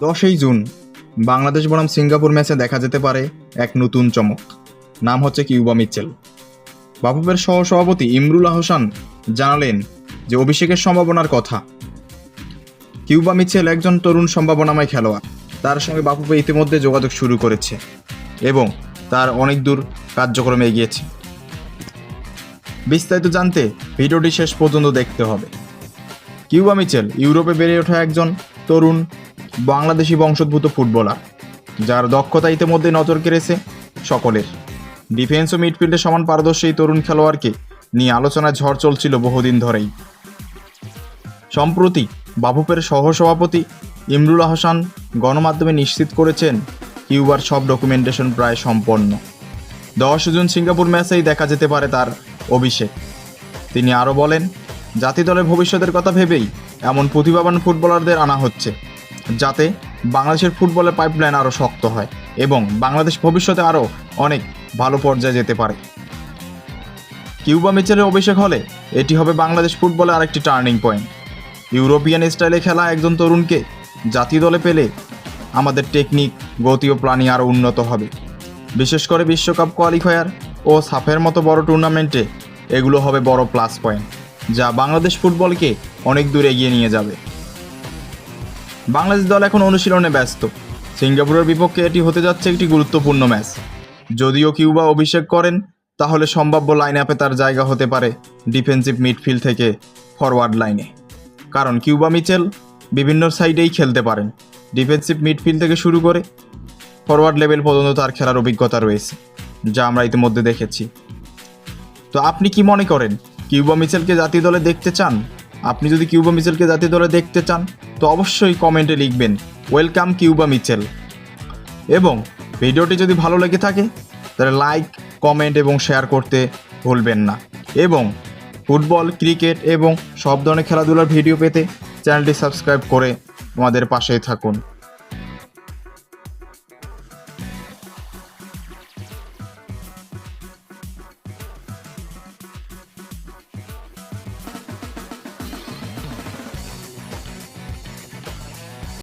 দশই জুন, বাংলাদেশ বনাম সিঙ্গাপুর ম্যাচে দেখা যেতে পারে এক নতুন চমক। নাম হচ্ছে কিউবা মিচেল। বাফুফের সহসভাপতি ইমরুল আহসান জানালেন যে অভিষেকের সম্ভাবনার কথা। কিউবা মিচেল একজন তরুণ সম্ভাবনাময় খেলোয়াড়। তার সঙ্গে বাফুফে ইতিমধ্যে যোগাযোগ শুরু করেছে এবং তার অনেক দূর কার্যক্রমে এগিয়েছে। বিস্তারিত জানতে ভিডিওটি শেষ পর্যন্ত দেখতে হবে। কিউবা মিচেল ইউরোপে বেড়ে ওঠা একজন তরুণ বাংলাদেশি বংশোদ্ভূত ফুটবলার, যার দক্ষতা ইতিমধ্যে নজর কেড়েছে সকলের। ডিফেন্স ও মিডফিল্ডে সমান পারদর্শী তরুণ খেলোয়াড়কে নিয়ে আলোচনায় ঝড় চলছিল বহুদিন ধরেই। সম্প্রতি বাফুফের সহসভাপতি ইমরুল আহসান গণমাধ্যমে নিশ্চিত করেছেন, কিউবার সব ডকুমেন্টেশন প্রায় সম্পন্ন। দশ জুন সিঙ্গাপুর ম্যাচেই দেখা যেতে পারে তার অভিষেক। তিনি আরও বলেন জাতি দলের ভবিষ্যতের কথা ভেবেই এমন প্রতিভাবান ফুটবলারদের আনা হচ্ছে। যাতে বাংলাদেশের ফুটবলের পাইপলাইন আরও শক্ত হয় এবং বাংলাদেশ ভবিষ্যতে আরও অনেক ভালো পর্যায়ে যেতে পারে। কিউবা মিচেলের অভিষেক হলে এটি হবে বাংলাদেশ ফুটবলের আরেকটি টার্নিং পয়েন্ট ইউরোপিয়ান স্টাইলে খেলা একজন তরুণকে জাতীয় দলে পেলে আমাদের টেকনিক গতি ও প্ল্যানিং আরও উন্নত হবে। বিশেষ করে বিশ্বকাপ কোয়ালিফায়ার ও সাফের মতো বড় টুর্নামেন্টে এগুলো হবে বড় প্লাস পয়েন্ট যা বাংলাদেশ ফুটবলকে অনেক দূর এগিয়ে নিয়ে যাবে। বাংলাদেশ দল এখন অনুশীলনে ব্যস্ত। সিঙ্গাপুরের বিপক্ষে এটি হতে যাচ্ছে একটি গুরুত্বপূর্ণ ম্যাচ। যদিও কিউবা অভিষেক করেন, তাহলে সম্ভাব্য লাইন আপে তার জায়গা হতে পারে ডিফেন্সিভ মিডফিল্ড থেকে ফরওয়ার্ড লাইনে কারণ কিউবা মিচেল বিভিন্ন সাইডেই খেলতে পারেন ডিফেন্সিভ মিডফিল্ড থেকে শুরু করে ফরওয়ার্ড লেভেল পর্যন্ত তার খেলার অভিজ্ঞতা রয়েছে, যা আমরা ইতিমধ্যে দেখেছি। তো আপনি কি মনে করেন, কিউবা মিচেলকে জাতীয় দলে দেখতে চান? আপনি যদি কিউবা মিচেলকে জাতীয় দলে দেখতে চান, তো অবশ্যই কমেন্টে লিখবেন, ওয়েলকাম কিউবা মিচেল। এবং ভিডিওটি যদি ভালো লেগে থাকে, তাহলে লাইক, কমেন্ট এবং শেয়ার করতে ভুলবেন না। এবং ফুটবল, ক্রিকেট এবং সব ধরনের খেলাধুলার ভিডিও পেতে চ্যানেলটি সাবস্ক্রাইব করে আমাদের পাশেই থাকুন।